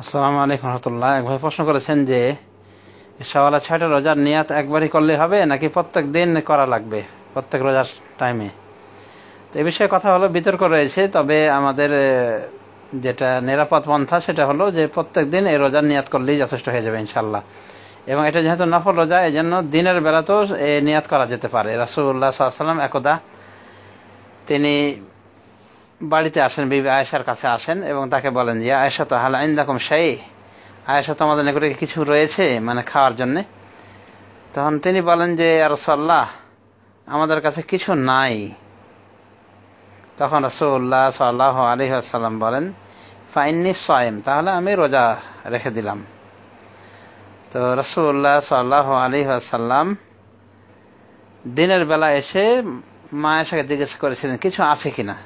আসসালামু আলাইকুম রহমতুল্লাহ। প্রশ্ন করেছেন যে সওয়ালা ছয়টা রোজার নিয়াত একবারই করলে হবে নাকি প্রত্যেক দিন করা লাগবে? প্রত্যেক রোজার টাইমে তো এ বিষয়ে কথা হলো, বিতর্ক রয়েছে, তবে আমাদের যেটা নিরাপদ পন্থা সেটা হলো যে প্রত্যেক দিন এই রোজার নিয়াত করলেই যথেষ্ট হয়ে যাবে ইনশাল্লাহ এবং এটা যেহেতু নফল রোজা এই জন্য দিনের বেলাতেও নিয়াত করা যেতে পারে। রাসুল্লাহ সাল্লাম একদা তিনি বাড়িতে আসেন, বিবি আয়েশার কাছে আসেন এবং তাকে বলেন যে আয়েশা, তো হাল আইন দেখম সেই আয়েশা তো আমাদের নিকটে কিছু রয়েছে মানে খাওয়ার জন্য? তখন তিনি বলেন যে রসল্লাহ আমাদের কাছে কিছু নাই। তখন রসুল্লাহ সাল্লাহ আলী আসাল্লাম বলেন ফাইননি সয়েম তাহলে আমি রোজা রেখে দিলাম। তো রসুল্লাহ সাল্লাহ আলী আসাল্লাম দিনের বেলা এসে মায়ের সাথে জিজ্ঞেস করেছিলেন, কিছু আছে কিনা?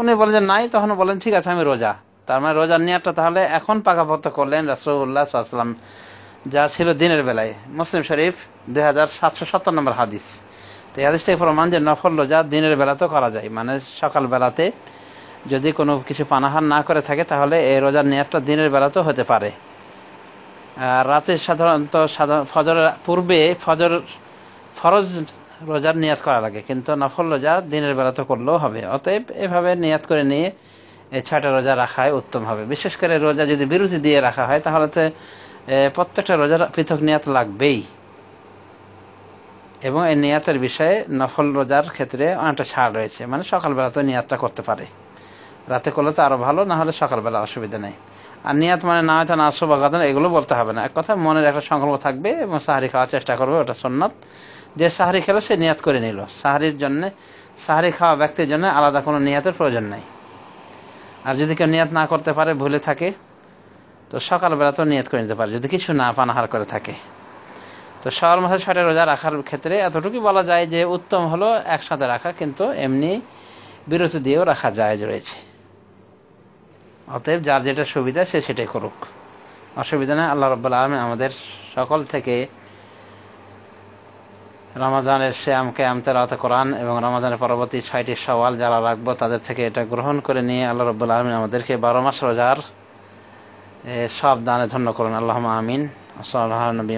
উনি বলেন যে, নাই। তখন বলেন, ঠিক আছে, আমি রোজা। তার মানে রোজার নিয়ারটা তাহলে এখন পাকাপোক্ত করলেন রাসুল্লাহ সাল্লাম যা ছিল দিনের বেলায়। মুসলিম শরীফ দুই হাজার সাতশো সত্তর নম্বর হাদিস। তো এই হাদিসটাই প্রমাণ যে নফল রোজা দিনের বেলাতেও করা যায়। মানে সকাল বেলাতে যদি কোনো কিছু পানাহার না করে থাকে, তাহলে এই রোজার নিয়ারটা দিনের বেলাতেও হতে পারে। রাতে সাধারণত সাধারণ ফজরের পূর্বে ফজর ফরজ রোজার নিয়াত করা লাগে, কিন্তু নফল রোজা দিনের বেলা তো করলেও হবে। অতএব এভাবে নিয়াত করে নিয়ে এই ছয়টা রোজা রাখাই উত্তম হবে। বিশেষ করে রোজা যদি বিরতি দিয়ে রাখা হয়, তাহলে তো প্রত্যেকটা রোজার পৃথক নিয়াত লাগবেই। এবং এই নিয়াতের বিষয়ে নফল রোজার ক্ষেত্রে অনেকটা ছাড় রয়েছে মানে সকালবেলাতে নিয়াতটা করতে পারে। রাতে করলে তো আরও ভালো, না হলে সকালবেলা অসুবিধা নেই। আর নিয়াত মানে না হয়তো না আসো বাগাদন এগুলো বলতে হবে না। এক কথা, মনের একটা সংকল্প থাকবে এবং সাহারি খাওয়ার চেষ্টা করবে, ওটা সন্ন্যত যে সাহারি খেলো, সে নিয়াত করে নিল। সাহারির জন্য, সাহারি খাওয়া ব্যক্তির জন্য আলাদা কোনো নিয়াতের প্রয়োজন নেই। আর যদি কেউ নিয়াত না করতে পারে, ভুলে থাকে, তো সকালবেলা তো নিয়াত করে নিতে পারে, যদি কিছু না পানাহার করে থাকে। তো সওয়াল মাসে ছয়টা রোজা রাখার ক্ষেত্রে এতটুকু বলা যায় যে, উত্তম হলো একসাথে রাখা, কিন্তু এমনি বিরতি দিয়েও রাখা যায় রয়েছে। অতএব যার যেটা সুবিধা সে সেটাই করুক। অসুবিধা নেই, আল্লাহ রব্বুল আলমী আমাদের সকল থেকে রমাদানের শ্যাম কেয়াম তেরাত কোরআন এবং রমাদানের পরবর্তী ছয়টি সওয়াল যারা রাখব তাদের থেকে এটা গ্রহণ করে নিয়ে আল্লাহ রব্বুল আলমিন আমাদেরকে বারো মাস রোজার সব দানে ধন্য করুন। আল্লাহ আমিন। আসসালাম নবী